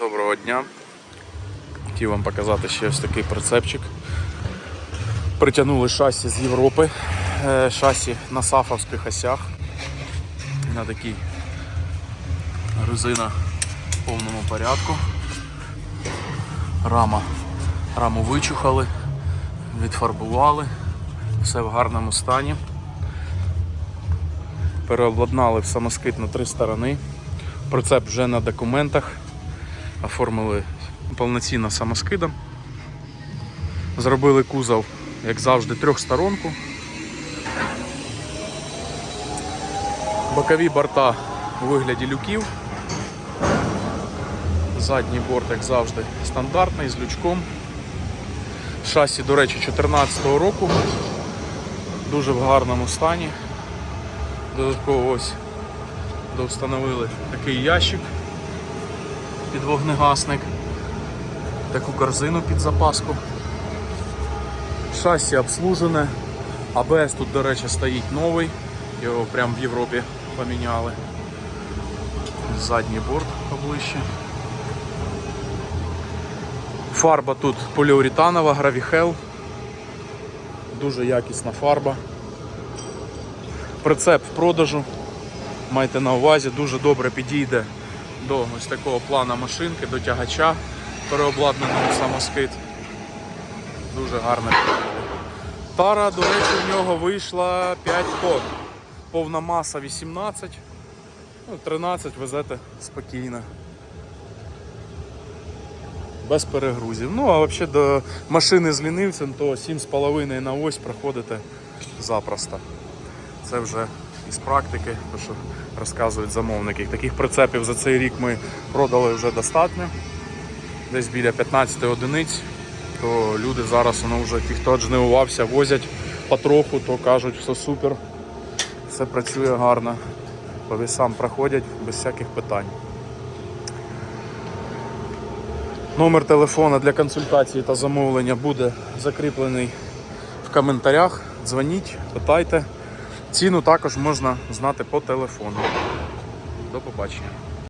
Доброго дня. Хотів вам показати ще ось такий прицепчик. Притягнули шасі з Європи. Е, Шасі на сафовських осях. На такій резина в повному порядку. Рама. Раму вичухали, відфарбували, все в гарному стані. Переобладнали в самоскид на три сторони. Прицеп вже на документах. Оформили повноцінно самоскидом. Зробили кузов, як завжди, трьохсторонку. Бокові борта у вигляді люків. Задній борт, як завжди, стандартний з лючком. Шасі, до речі, 2014 року. Дуже в гарному стані. Додатково ось довстановили такий ящик під вогнегасник, таку корзину під запаску. Шасі обслужене. АБС тут, до речі, стоїть новий, його прямо в Європі поміняли. Задній борт поближче. Фарба тут поліуретанова, гравіхел. Дуже якісна фарба. Прицеп в продажу. Майте на увазі, дуже добре підійде до ось такого плана машинки, до тягача переобладнаного самоскид. Дуже підійде. Тара, до речі, в нього вийшла 5 тонн. Повна маса 18, ну, 13 везете спокійно. Без перегрузів. Ну, а взагалі до машини з лінивцем, то 7,5 на ось проходите запросто. Це вже із практики, то що розказують замовники. Таких прицепів за цей рік ми продали вже достатньо. Десь біля 15 одиниць. То люди зараз воно вже ті, хто джнивувався, возять потроху, то кажуть, все супер, все працює гарно. По весам проходять без всяких питань. Номер телефона для консультації та замовлення буде закріплений в коментарях. Дзвоніть, питайте. Ціну також можна знати по телефону. До побачення.